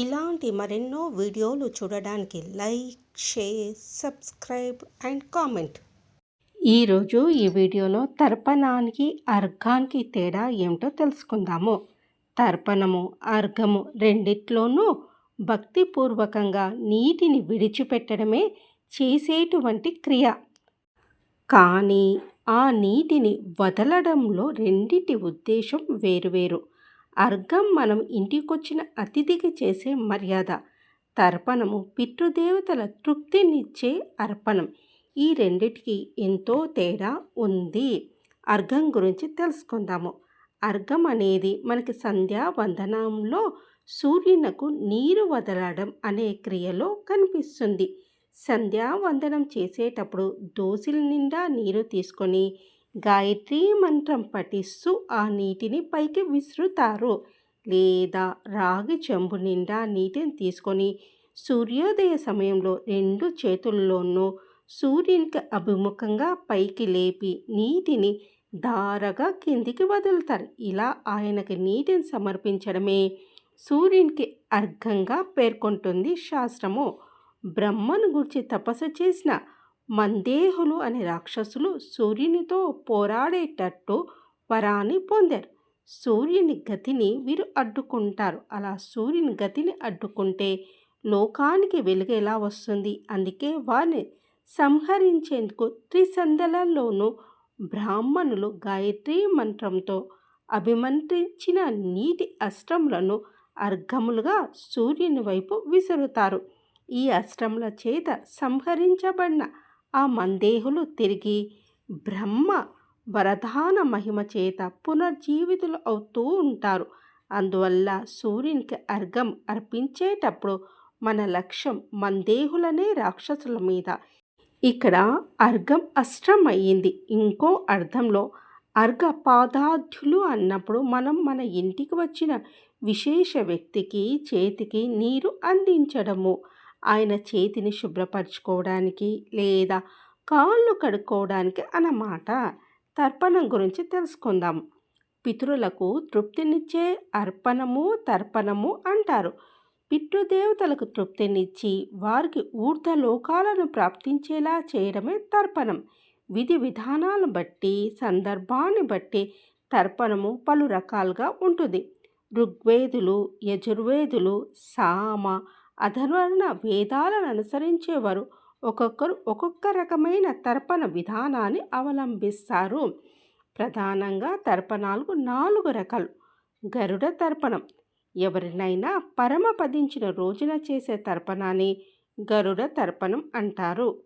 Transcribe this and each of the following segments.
ఇలాంటి మరెన్నో వీడియోలు చూడడానికి like share subscribe and comment. ఈరోజు ఈ వీడియోలో తర్పణానికి అర్ఘానికి తేడా ఏమిటో తెలుసుకుందాము. తర్పణము అర్ఘము రెండిట్లోనూ భక్తిపూర్వకంగా నీటిని విడిచిపెట్టడమే చేసేటువంటి క్రియ. కానీ ఆ నీటిని వదలడంలో రెండిటి ఉద్దేశం వేరువేరు. అర్ఘం మనం ఇంటికొచ్చిన అతిథికి చేసే మర్యాద. తర్పణము పితృదేవతల తృప్తినిచ్చే అర్పణం. ఈ రెండిటికి ఎంతో తేడా ఉంది. అర్ఘం గురించి తెలుసుకుందాము. అర్ఘం అనేది మనకి సంధ్యావందనంలో సూర్యునకు నీరు వదలడం అనే క్రియలో కనిపిస్తుంది. సంధ్యావందనం చేసేటప్పుడు దోసిల నిండా నీరు తీసుకొని గాయత్రి మంత్రం పఠిస్తూ ఆ నీటిని పైకి విసురుతారు. లేదా రాగి చెంబు నిండా నీటిని తీసుకొని సూర్యోదయ సమయంలో రెండు చేతుల్లోనూ సూర్యునికి అభిముఖంగా పైకి లేపి నీటిని దారగా కిందికి వదులుతారు. ఇలా ఆయనకి నీటిని సమర్పించడమే సూర్యునికి అర్ఘంగా పేర్కొంటుంది శాస్త్రము. బ్రహ్మను గురించి తపస్సు చేసిన మందేహులు అనే రాక్షసులు సూర్యునితో పోరాడేటట్టు వరాన్ని పొందారు. సూర్యుని గతిని వీరు అడ్డుకుంటారు. అలా సూర్యుని గతిని అడ్డుకుంటే లోకానికి వెలుగు వస్తుంది. అందుకే వారిని సంహరించేందుకు త్రిసందలలోనూ బ్రాహ్మణులు గాయత్రి మంత్రంతో అభిమంత్రించిన నీటి అష్టములను అర్ఘములుగా సూర్యుని వైపు విసురుతారు. ఈ అష్టముల చేత సంహరించబడిన ఆ మందేహులు తిరిగి బ్రహ్మ వరదాన మహిమ చేత పునర్జీవితులు అవుతూ ఉంటారు. అందువల్ల సూర్యునికి అర్ఘం అర్పించేటప్పుడు మన లక్ష్యం మందేహులనే రాక్షసుల మీద. ఇక్కడ అర్ఘం అష్టం అయ్యింది ఇంకో అర్థంలో అర్ఘ పాదాధ్యులు అన్నప్పుడు మనం మన ఇంటికి వచ్చిన విశేష వ్యక్తికి చేతికి నీరు అందించడము. ఆయన చేతిని శుభ్రపరచుకోవడానికి లేదా కాళ్ళు కడుక్కోవడానికి అన్నమాట. తర్పణం గురించి తెలుసుకుందాం. పితృలకు తృప్తినిచ్చే అర్పణము తర్పణము అంటారు. పితృదేవతలకు తృప్తినిచ్చి వారికి ఊర్ధలోకాలను ప్రాప్తించేలా చేయడమే తర్పణం. విధి విధానాలను బట్టి సందర్భాన్ని బట్టి తర్పణము పలు రకాలుగా ఉంటుంది. ఋగ్వేదులు యజుర్వేదులు సామ అధర్వణ వేదాలను అనుసరించేవారు. ఒక్కొక్కరు ఒక్కొక్క రకమైన తర్పణ విధానాన్ని అవలంబిస్తారు. ప్రధానంగా తర్పణాలకు నాలుగు రకాలు. గరుడ తర్పణం. ఎవరినైనా పరమపదించిన రోజున చేసే తర్పణాన్ని గరుడ తర్పణం అంటారు.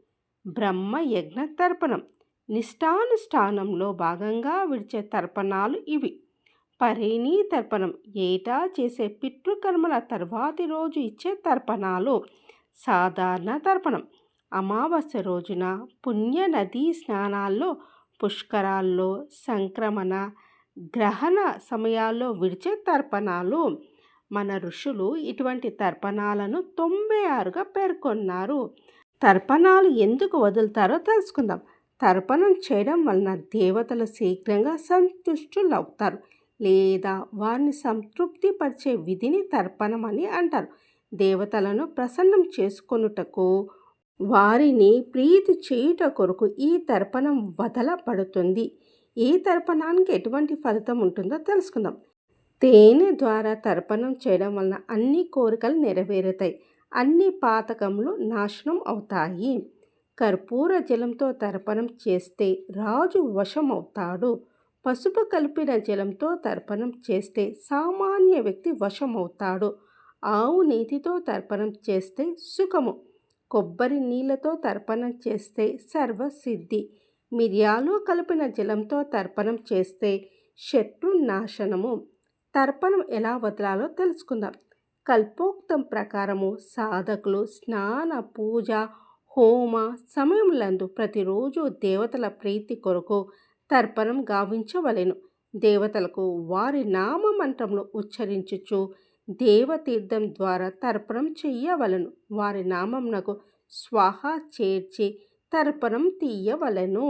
బ్రహ్మ యజ్ఞ తర్పణం. నిష్ఠానుష్ఠానంలో భాగంగా విడిచే తర్పణాలు ఇవి. పరేణీ తర్పణం. ఏటా చేసే పితృకర్మల తర్వాతి రోజు ఇచ్చే తర్పణాలు. సాధారణ తర్పణం. అమావాస్య రోజున పుణ్య నదీ స్నానాల్లో పుష్కరాల్లో సంక్రమణ గ్రహణ సమయాల్లో విడిచే తర్పణాలు. మన ఋషులు ఇటువంటి తర్పణాలను తొంభై ఆరుగా పేర్కొన్నారు. తర్పణాలు ఎందుకు వదులుతారో తెలుసుకుందాం. తర్పణం చేయడం వలన దేవతలు శీఘ్రంగా సంతుష్టులవుతారు. లేదా వారిని సంతృప్తిపరిచే విధిని తర్పణం అని అంటారు. దేవతలను ప్రసన్నం చేసుకొనుటకు వారిని ప్రీతి చేయుట కొరకు ఈ తర్పణం వదలబడుతుంది. ఈ తర్పణానికి ఎటువంటి ఫలితం ఉంటుందో తెలుసుకుందాం. తేనె ద్వారా తర్పణం చేయడం వలన అన్ని కోరికలు నెరవేరుతాయి. అన్ని పాతకములు నాశనం అవుతాయి. కర్పూర జలంతో తర్పణం చేస్తే రాజు వశమవుతాడు. పసుపు కలిపిన జలంతో తర్పణం చేస్తే సామాన్య వ్యక్తి వశమవుతాడు. ఆవు నీతితో తర్పణం చేస్తే సుఖము. కొబ్బరి నీళ్ళతో తర్పణం చేస్తే సర్వసిద్ధి. మిరియాలు కలిపిన జలంతో తర్పణం చేస్తే శత్రు నాశనము. తర్పణం ఎలా వదలాలో తెలుసుకుందాం. కల్పోక్తం ప్రకారము సాధకులు స్నాన పూజ హోమ సమయములందు ప్రతిరోజు దేవతల ప్రీతి కొరకు తర్పణం గావించవలెను. దేవతలకు వారి నామమంత్రమును ఉచ్చరించుచు దేవతీర్థం ద్వారా తర్పణం చెయ్యవలను. వారి నామంనకు స్వాహ చేర్చి తర్పణం తీయవలను.